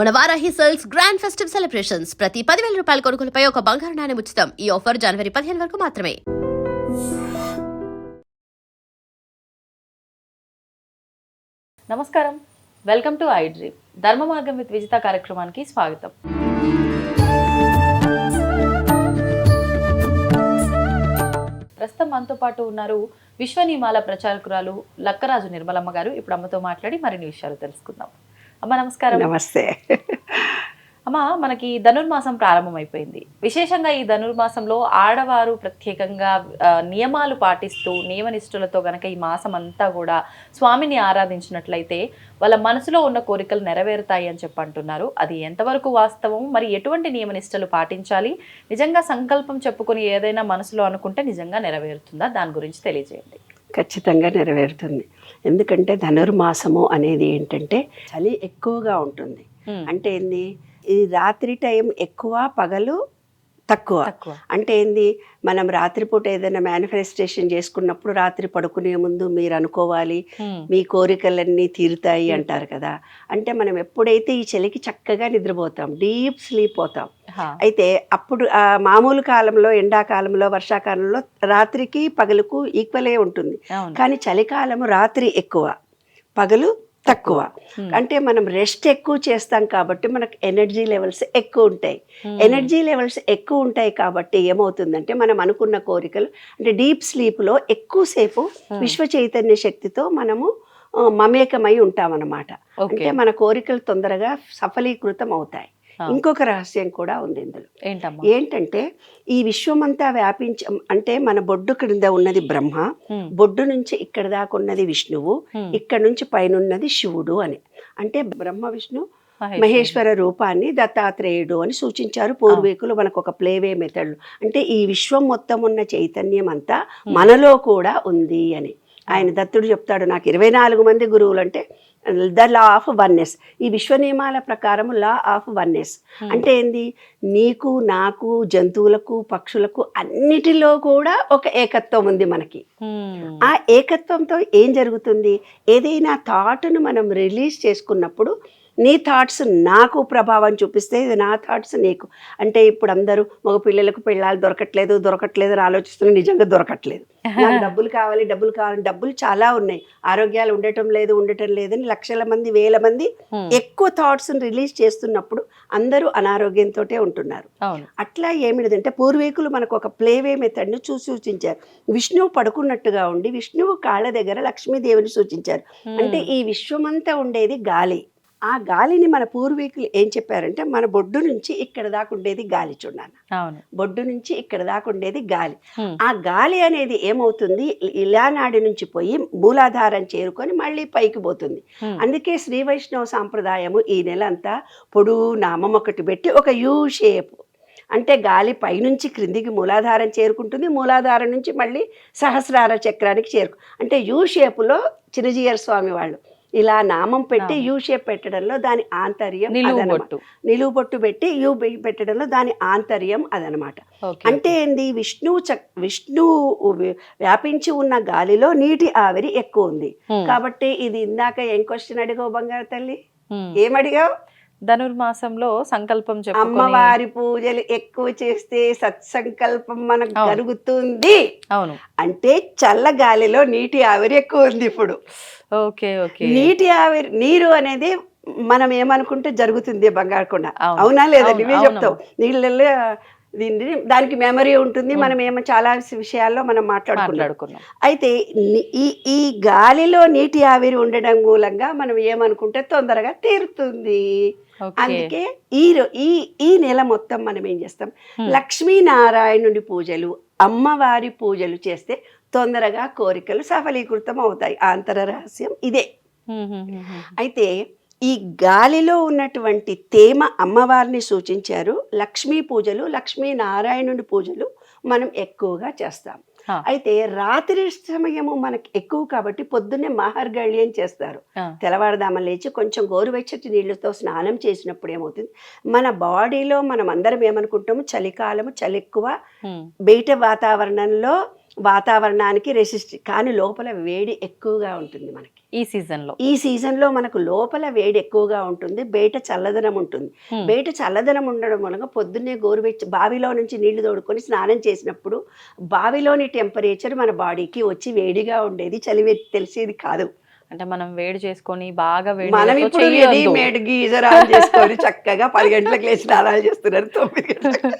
మన Varahi cells grand festive celebrations. ప్రతి పదివేల రూపాయల కొనుగోలుపై ఒక బంగారు నాణ్యం ఉచితం. ఈ ఆఫర్ జనవరి పదిహేను వరకు మాత్రమే. నమస్కారం. Welcome to I dream. ధర్మ మార్గం విత్ విజిత కార్యక్రమానికి స్వాగతం. ప్రస్తుతం మనతో పాటు ఉన్నారు విశ్వనీమాల ప్రచారకురాలు లక్కరాజు నిర్మలమ్మ గారు. ఇప్పుడు అమ్మతో మాట్లాడి మరిన్ని విషయాలు తెలుసుకుందాం. అమ్మ నమస్కారం. నమస్తే. అమ్మ మనకి ధనుర్మాసం ప్రారంభమైపోయింది. విశేషంగా ఈ ధనుర్మాసంలో ఆడవారు ప్రత్యేకంగా నియమాలు పాటిస్తూ నియమనిష్ఠులతో గనక ఈ మాసం అంతా కూడా స్వామిని ఆరాధించినట్లయితే వాళ్ళ మనసులో ఉన్న కోరికలు నెరవేరుతాయి అని చెప్పి అంటున్నారు. అది ఎంతవరకు వాస్తవం? మరి ఎటువంటి నియమనిష్టలు పాటించాలి? నిజంగా సంకల్పం చెప్పుకొని ఏదైనా మనసులో అనుకుంటే నిజంగా నెరవేరుతుందా? దాని గురించి తెలియజేయండి. ఖచ్చితంగా నెరవేరుతుంది. ఎందుకంటే ధనుర్మాసము అనేది ఏంటంటే చలి ఎక్కువగా ఉంటుంది. అంటే ఏంది? ఈ రాత్రి టైం ఎక్కువ పగలు తక్కువ. అంటే ఏంది? మనం రాత్రిపూట ఏదైనా మేనిఫెస్టేషన్ చేసుకున్నప్పుడు రాత్రి పడుకునే ముందు మీరు అనుకోవాలి. మీ కోరికలన్నీ తీరుతాయి అంటారు కదా. అంటే మనం ఎప్పుడైతే ఈ చలికి చక్కగా నిద్రపోతాం డీప్ స్లీప్ పోతాం. అయితే అప్పుడు మామూలు కాలంలో ఎండాకాలంలో వర్షాకాలంలో రాత్రికి పగలుకు ఈక్వలే ఉంటుంది. కానీ చలికాలము రాత్రి ఎక్కువ. పగలు తక్కువ. అంటే మనం రెస్ట్ ఎక్కువ చేస్తాం కాబట్టి మనకు ఎనర్జీ లెవెల్స్ ఎక్కువ ఉంటాయి. ఎనర్జీ లెవెల్స్ ఎక్కువ ఉంటాయి కాబట్టి ఏమవుతుందంటే మనం అనుకున్న కోరికలు అంటే డీప్ స్లీప్లో ఎక్కువసేపు. విశ్వ చైతన్య శక్తితో మనము మమేకమై ఉంటామన్నమాట అంటే మన కోరికలు తొందరగా సఫలీకృతం అవుతాయి. ఇంకొక రహస్యం కూడా ఉంది ఇందులో. ఏంటంటే ఈ విశ్వమంతా వ్యాపించ అంటే మన బొడ్డు క్రింద ఉన్నది బ్రహ్మ హ్మ్. బొడ్డు నుంచి ఇక్కడ దాకా ఉన్నది విష్ణువు. ఇక్కడ నుంచి పైన ఉన్నది శివుడు అని. అంటే బ్రహ్మ విష్ణు మహేశ్వరి. రూపాన్ని దత్తాత్రేయుడు అని సూచించారు. పూర్వీకులు మనకు ఒక ప్లేవే మెథడ్ అంటే ఈ విశ్వం మొత్తం ఉన్న చైతన్యం అంతా మనలో కూడా ఉంది అని. ఆయన దత్తుడు చెప్తాడు నాకు ఇరవై నాలుగు మంది గురువులు అంటే ద లా ఆఫ్ వన్నెస్. ఈ విశ్వ నియమాల ప్రకారం లా ఆఫ్ వన్నెస్. Hmm. అంటే ఏంది? నీకు నాకు జంతువులకు పక్షులకు అన్నిటిలో కూడా ఒక ఏకత్వం ఉంది మనకి. హ్మ్. ఆ ఏకత్వంతో ఏం జరుగుతుంది? ఏదైనా థాట్ను మనం రిలీజ్ చేసుకున్నప్పుడు నీ థాట్స్ నాకు ప్రభావం చూపిస్తే ఇది నా థాట్స్ నీకు. అంటే ఇప్పుడు అందరూ మగ పిల్లలకు పెళ్ళాలు దొరకట్లేదు దొరకట్లేదు అని ఆలోచిస్తున్నారు నిజంగా దొరకట్లేదు. నాకు డబ్బులు కావాలి డబ్బులు కావాలి డబ్బులు చాలా ఉన్నాయి. ఆరోగ్యాలు ఉండటం లేదు ఉండటం లేదని లక్షల మంది వేల మంది. ఎక్కువ థాట్స్ రిలీజ్ చేస్తున్నప్పుడు అందరూ అనారోగ్యంతో ఉంటున్నారు. అట్లా ఏమిటిదంటే పూర్వీకులు మనకు ఒక ప్లేవే మెథడ్ను చూ సూచించారు. విష్ణువు పడుకున్నట్టుగా ఉండి విష్ణువు కాళ్ళ దగ్గర లక్ష్మీదేవిని సూచించారు. అంటే ఈ విశ్వమంతా ఉండేది గాలి. ఆ గాలిని మన పూర్వీకులు ఏం చెప్పారంటే మన బొడ్డు నుంచి ఇక్కడ దాకా ఉండేది గాలి చూడాలి బొడ్డు నుంచి ఇక్కడ దాకా ఉండేది గాలి. ఆ గాలి అనేది ఏమవుతుంది? ఇలానాడి నుంచి పోయి మూలాధారం చేరుకొని మళ్ళీ పైకి పోతుంది. అందుకే శ్రీ వైష్ణవ సాంప్రదాయము ఈ నెల అంతా పొడుగు నామం ఒకటి పెట్టి ఒక యూ షేప్. అంటే గాలి పైనుంచి క్రిందికి మూలాధారం చేరుకుంటుంది మూలాధారం నుంచి మళ్ళీ సహస్రార చక్రానికి చేరుకు. అంటే యూ షేపులో చిరజీయర్ స్వామి వాళ్ళు ఇలా నామం పెట్టి. యూ షేప్ పెట్టడంలో దాని ఆంతర్యం నిలువు అదనమాట. బొట్టు నిలువు బొట్టు పెట్టి యూ పెట్టడంలో దాని ఆంతర్యం అదనమాట అంటే ఏంది విష్ణువు చక్ విష్ణువు వ్య- వ్యాపించి ఉన్న గాలిలో నీటి ఆవిరి ఎక్కువ ఉంది. కాబట్టి ఇది ఇందాక ఏం క్వశ్చన్ అడిగావు బంగారు తల్లి. ఏమడిగావు ధనుర్మాసంలో సంకల్పం అమ్మవారి పూజలు ఎక్కువ చేస్తే సత్సంకల్పం మనకు. కలుగుతుంది. అవును. అంటే చల్ల గాలిలో నీటి ఆవిరి ఎక్కువ ఉంది ఇప్పుడు. Okay okay. నీటి ఆవిరి నీరు అనేది మనం ఏమనుకుంటే జరుగుతుంది బంగారు కొండ. అవును. లేదా? నువ్వే. చెప్తావు. నీళ్ళల్లో దీన్ని దానికి మెమరీ ఉంటుంది. మనం ఏమో చాలా విషయాల్లో మనం మాట్లాడుకున్నాం. అయితే ఈ ఈ గాలిలో నీటి ఆవిరి ఉండడం మూలంగా మనం ఏమనుకుంటే తొందరగా తీరుతుంది. అందుకే ఈ ఈ ఈ నెల మొత్తం మనం ఏం చేస్తాం. లక్ష్మీనారాయణుడి పూజలు అమ్మవారి పూజలు చేస్తే తొందరగా కోరికలు సఫలీకృతం అవుతాయి. ఆంతర రహస్యం ఇదే. అయితే ఈ గాలిలో ఉన్నటువంటి తేమ అమ్మవారిని సూచించారు లక్ష్మీ పూజలు లక్ష్మీనారాయణుడి పూజలు మనం ఎక్కువగా చేస్తాం. అయితే రాత్రి సమయము మనకి ఎక్కువ కాబట్టి పొద్దున్నే మహర్గళ్యం చేస్తారు. తెల్లవారుదామని లేచి కొంచెం గోరువెచ్చటి నీళ్ళతో స్నానం చేసినప్పుడు ఏమవుతుంది మన బాడీలో మనం అందరం ఏమనుకుంటాము చలికాలము చలి ఎక్కువ. బయట వాతావరణంలో వాతావరణానికి రెసిస్ట్ కానీ లోపల వేడి ఎక్కువగా ఉంటుంది మనకి ఈ సీజన్లో ఈ సీజన్లో మనకు లోపల వేడి ఎక్కువగా ఉంటుంది బయట చల్లదనం ఉంటుంది. బయట చల్లదనం ఉండడం వలన పొద్దున్నే గోరువెచ్చ బావిలో నుంచి నీళ్ళు తోడుకొని స్నానం చేసినప్పుడు బావిలోని టెంపరేచర్ మన బాడీకి వచ్చి వేడిగా ఉండేది చలి తెలిసేది కాదు. అంటే మనం వేడి చేసుకొని బాగా వేడి మనం ఇప్పుడు. రెడీమేడ్ గీజర్ ఆన్ చేసుకొని చక్కగా పది గంటలకు లేచి స్నానాలు చేస్తున్నారు తొమ్మిది గంటలకు.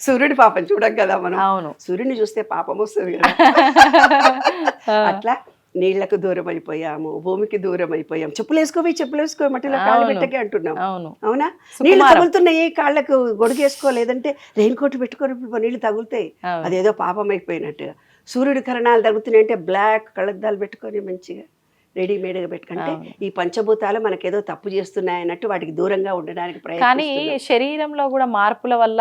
సూర్యుడి పాపం చూడం కదా మనం. అవును. సూర్యుని చూస్తే పాపం వస్తుంది కదా. అట్లా నీళ్ళకు దూరం అయిపోయాము భూమికి దూరం అయిపోయాం చెప్పులు వేసుకోవి చెప్పులు వేసుకో మట్టిలో కాళ్ళు. పెట్టకే అంటున్నాం అవును అవునా నీళ్ళు. తగులుతున్నాయి కాళ్ళకు గొడుగేసుకో లేదంటే రెయిన్ కోట్ పెట్టుకొని నీళ్ళు తగులుతాయి. అదేదో పాపం అయిపోయినట్టుగా సూర్యుడి కిరణాలు తగ్గుతున్నాయి అంటే బ్లాక్ కళ్ళద్దాలు పెట్టుకొని మంచిగా రెడీమేడ్గా పెట్టుకుంటే. ఈ పంచభూతాలు మనకేదో తప్పు చేస్తున్నాయి అన్నట్టు వాటికి దూరంగా ఉండడానికి కానీ ప్రయత్నిస్తున్నాం శరీరంలో కూడా మార్పుల వల్ల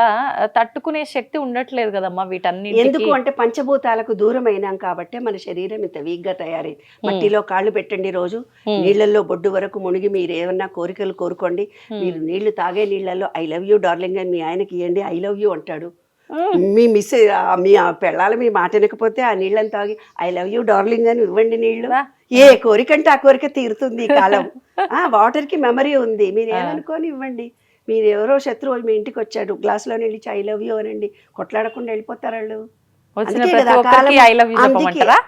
తట్టుకునే శక్తి ఉండట్లేదు కదమ్మా వీటన్నిటికీ ఎందుకు అంటే పంచభూతాలకు దూరం అయినాం కాబట్టి మన శరీరం ఇంత వీక్గా తయారైంది మట్టిలో కాళ్ళు పెట్టండి రోజు. నీళ్ళల్లో బొడ్డు వరకు మునిగి మీరు ఏమన్నా కోరికలు కోరుకోండి. మీరు నీళ్ళు తాగే నీళ్ళల్లో ఐ లవ్ యూ డార్లింగ్ అని మీ ఆయనకి ఇవ్వండి ఐ లవ్ యూ అంటాడు. మీ మిస్ మీ పెళ్ళాలు మీ మాట వినకపోతే ఆ నీళ్ళని తాగి ఐ లవ్ యూ డార్లింగ్ అని ఇవ్వండి నీళ్ళు వా. ఏ కోరికంటే ఆ కోరిక తీరుతుంది ఈ కాలం. ఆ వాటర్కి మెమరీ ఉంది. మీరు ఏమనుకోని ఇవ్వండి. మీరు ఎవరో శత్రువు మీ ఇంటికి వచ్చాడు. గ్లాసులో నీళ్ళు ఐ లవ్ యూ అనండి. కొట్లాడకుండా వెళ్ళిపోతారు వాళ్ళు.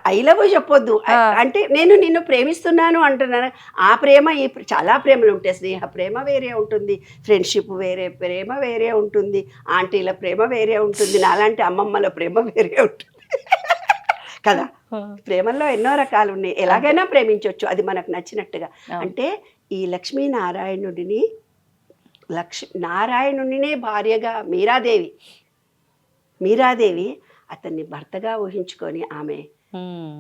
ఐ లవ్ చెప్పొద్దు. అంటే నేను నిన్ను ప్రేమిస్తున్నాను అంటున్నాను. ఆ ప్రేమ ఈ చాలా ప్రేమలు ఉంటాయి. స్నేహ ప్రేమ వేరే ఉంటుంది. ఫ్రెండ్షిప్ వేరే ప్రేమ వేరే ఉంటుంది. ఆంటీల ప్రేమ వేరే ఉంటుంది. నాలాంటి అమ్మమ్మల ప్రేమ వేరే ఉంటుంది. కదా? ప్రేమల్లో ఎన్నో రకాలు ఉన్నాయి ఎలాగైనా ప్రేమించవచ్చు అది మనకు నచ్చినట్టుగా. అంటే ఈ లక్ష్మీనారాయణుడిని లక్ష్ నారాయణుడినే భార్యగా మీరాదేవి మీరాదేవి అతన్ని భర్తగా ఊహించుకొని ఆమె.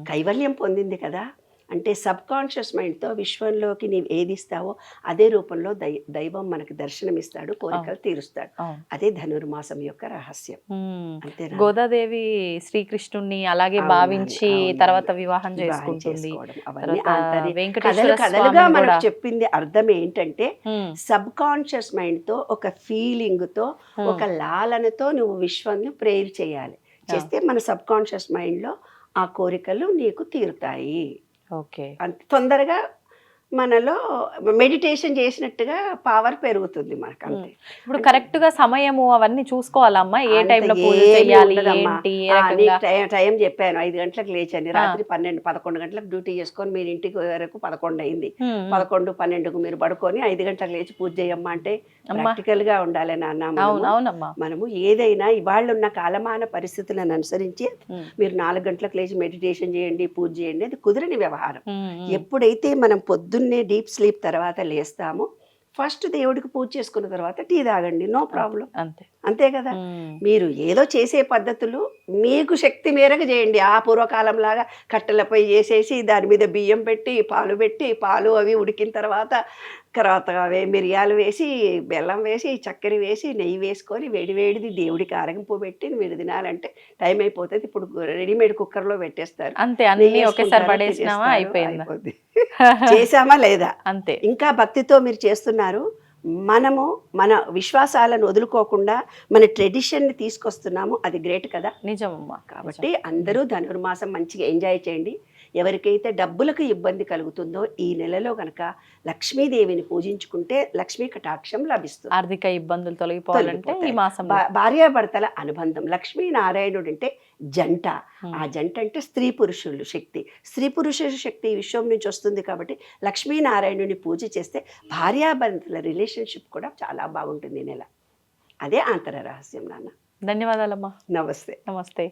కైవల్యం పొందింది కదా. అంటే సబ్ కాన్షియస్ మైండ్తో విశ్వంలోకి నీవు ఏదిస్తావో అదే రూపంలో దై దైవం మనకి దర్శనమిస్తాడు కోరికలు తీరుస్తాడు. అదే ధనుర్మాసం యొక్క రహస్యం. అంతేనా గోదాదేవి శ్రీకృష్ణుణ్ణి అలాగే భావించి. తర్వాత వివాహం చేసుకుంటుంది కథలు కథలుగా మనకు. చెప్పింది అర్థం ఏంటంటే. సబ్ కాన్షియస్ మైండ్తో ఒక ఫీలింగ్తో Hmm. ఒక లాలనతో నువ్వు విశ్వాన్ని ప్రేయర్ చేయాలి చేస్తే మన సబ్ కాన్షియస్ మైండ్లో ఆ కోరికలు నీకు తీరుతాయి ఓకే. అంత తొందరగా మనలో మెడిటేషన్ చేసినట్టుగా పవర్ పెరుగుతుంది మనకు అంతే ఇప్పుడు కరెక్ట్గా సమయము అవన్నీ చూసుకోవాలమ్మా. ఏ టైంలో టైం చెప్పాను ఐదు గంటలకు లేచండి. రాత్రి పన్నెండు పదకొండు గంటలకు డ్యూటీ చేసుకొని మీరు ఇంటికి వరకు పదకొండు అయింది. పదకొండు పన్నెండుకు మీరు పడుకొని ఐదు గంటలకు లేచి పూజ చేయమ్మా అంటే. ప్రాక్టికల్గా ఉండాలి నాన్న అవును మనము. అవునమ్మా. మనము ఏదైనా ఇవాళ ఉన్న కాలమాన పరిస్థితులను అనుసరించి మీరు నాలుగు గంటలకు లేచి మెడిటేషన్ చేయండి పూజ చేయండి. అది కుదిరని వ్యవహారం. ఎప్పుడైతే మనం పొద్దున్నే డీప్ స్లీప్ తర్వాత లేస్తామో. ఫస్ట్ దేవుడికి పూజ చేసుకున్న తర్వాత టీ తాగండి. No problem. అంతే. అంతే. కదా? మీరు ఏదో చేసే పద్ధతులు మీకు శక్తి మేరకు చేయండి. ఆ పూర్వకాలం లాగా కట్టెలపై చేసేసి దాని మీద బియ్యం పెట్టి పాలు పెట్టి పాలు అవి ఉడికిన తర్వాత తర్వాత అవే మిరియాలు వేసి బెల్లం వేసి చక్కెర వేసి నెయ్యి వేసుకొని వేడివేడిది దేవుడికి ఆరగింపు పెట్టి మీరు తినాలంటే టైం అయిపోతుంది. ఇప్పుడు రెడీమేడ్ కుక్కర్లో పెట్టేస్తారు. అంతే. అన్ని ఒకేసారి పడేసినామా అయిపోయిందా? చేసామా లేదా? అంతే. ఇంకా భక్తితో మీరు చేస్తున్నారు. మనము మన విశ్వాసాలను వదులుకోకుండా మన ట్రెడిషన్ని తీసుకొస్తున్నాము. అది గ్రేట్ కదా? నిజమమ్మా కాబట్టి అందరూ ధనుర్మాసం మంచిగా ఎంజాయ్ చేయండి. ఎవరికైతే డబ్బులకు ఇబ్బంది కలుగుతుందో ఈ నెలలో కనుక లక్ష్మీదేవిని పూజించుకుంటే లక్ష్మీ కటాక్షం లభిస్తుంది. ఆర్థిక ఇబ్బందులు తొలగిపోవాలంటే ఈ. మాసం భార్యాభర్తల అనుబంధం. లక్ష్మీనారాయణుడు అంటే జంట. ఆ జంట అంటే స్త్రీ పురుషులు శక్తి. స్త్రీ పురుషుల శక్తి విశ్వం నుంచి వస్తుంది కాబట్టి లక్ష్మీనారాయణుని పూజ చేస్తే భార్యాభర్తల రిలేషన్షిప్ కూడా చాలా బాగుంటుంది ఈ నెల. అదే ఆంతర రహస్యం నాన్న. ధన్యవాదాలమ్మా. నమస్తే. నమస్తే.